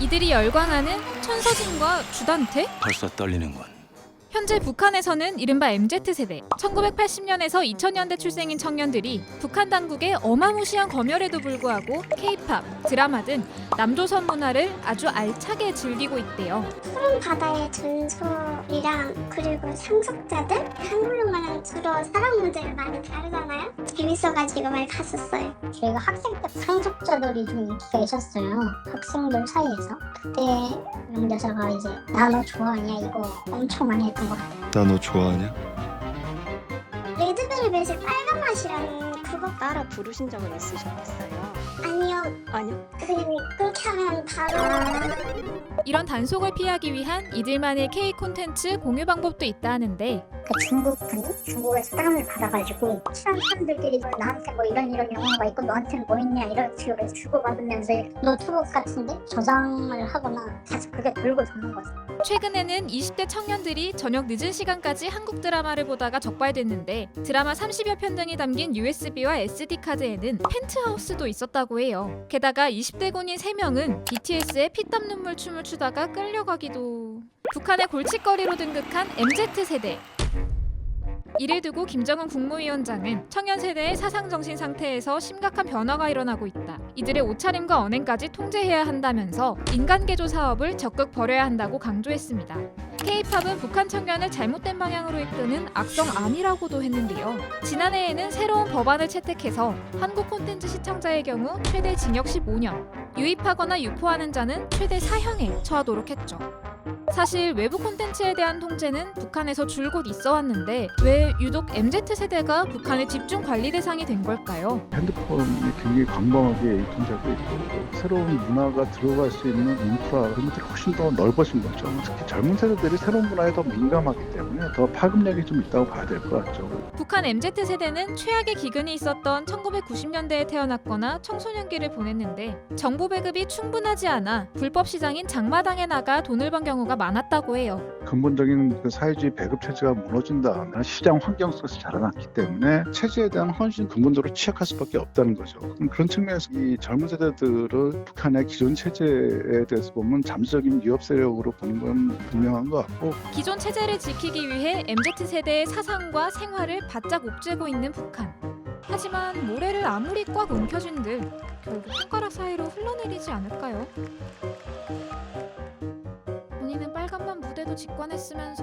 이들이 열광하는 천서진과 주단태? 벌써 떨리는군. 현재 북한에서는 이른바 MZ세대 1980년에서 2000년대 출생인 청년들이 북한 당국의 어마무시한 검열에도 불구하고 K-팝, 드라마 등 남조선 문화를 아주 알차게 즐기고 있대요. 푸른 바다의 전설이랑 그리고 상속자들 한국 영화 는 주로 사랑 문제를 많이 다루잖아요. 재밌어가지고 많이 봤었어요. 저희가 학생 때 상속자들이 좀 인기가 있었어요. 학생들 사이에서. 그때 명대사가 이제 나 너 좋아하냐 이거 엄청 많이 했던 것 같아요. 나 너 좋아하냐? 레드벨벳의 빨간 맛이라는 그거 따라 부르신 적은 있으셨겠어요? 아니요. 아니요. 그냥 그렇게 하면 바로 이런 단속을 피하기 위한 이들만의 K 콘텐츠 공유 방법도 있다 하는데 그 중국 분이 중국에서 다운을 받아가지고 친한 사람들끼리 나한테 뭐 이런 이런 영화가 있고 너한테는 뭐 있냐 이런 식으로 주고받으면서 노트북 같은데 저장을 하거나 계속 그게 돌고 도는 거죠. 최근에는 20대 청년들이 저녁 늦은 시간까지 한국 드라마를 보다가 적발됐는데 드라마 30여 편 등이 담긴 USB와 SD 카드에는 펜트하우스도 있었다고 해요. 게다가 20대 군인 3명은 BTS의 피땀 눈물 춤을 추다가 끌려가기도. 북한의 골칫거리로 등극한 MZ세대. 이를 두고 김정은 국무위원장은 청년 세대의 사상 정신 상태에서 심각한 변화가 일어나고 있다. 이들의 옷차림과 언행까지 통제해야 한다면서 인간 개조 사업을 적극 벌여야 한다고 강조했습니다. K-팝은 북한 청년을 잘못된 방향으로 이끄는 악성 암이라고도 했는데요. 지난해에는 새로운 법안을 채택해서 한국 콘텐츠 시청자의 경우 최대 징역 15년, 유입하거나 유포하는 자는 최대 사형에 처하도록 했죠. 사실 외부 콘텐츠에 대한 통제는 북한에서 줄곧 있어 왔는데 왜 유독 MZ 세대가 북한의 집중 관리 대상이 된 걸까요? 핸드폰이 굉장히 광범하게 통제하고 있고 새로운 문화가 들어갈 수 있는 인프라 그런 것들이 훨씬 더 넓어진 거죠. 특히 젊은 세대들이 새로운 문화에 더 민감하기 때문에 더 파급력이 좀 있다고 봐야 될 것 같죠. 북한 MZ 세대는 최악의 기근이 있었던 1990년대에 태어났거나 청소년기를 보냈는데 정보 배급이 충분하지 않아 불법 시장인 장마당에 나가 돈을 번 경우가 많았다고 해요. 근본적인 그 사회주의 배급 체제가 무너진다. 시장 환경 속에서 자라났기 때문에 체제에 대한 헌신 근본적으로 취약할 수밖에 없다는 거죠. 그런 측면에서 이 젊은 세대들을 북한의 기존 체제에 대해서 보면 잠재적인 위협 세력으로 보는 건 분명한 것 같고 기존 체제를 지키기 위해 MZ 세대의 사상과 생활을 바짝 옥죄고 있는 북한. 하지만 모래를 아무리 꽉 움켜쥔 들 결국 손가락 사이로 흘러내리지 않을까요? 무대도 직관했으면서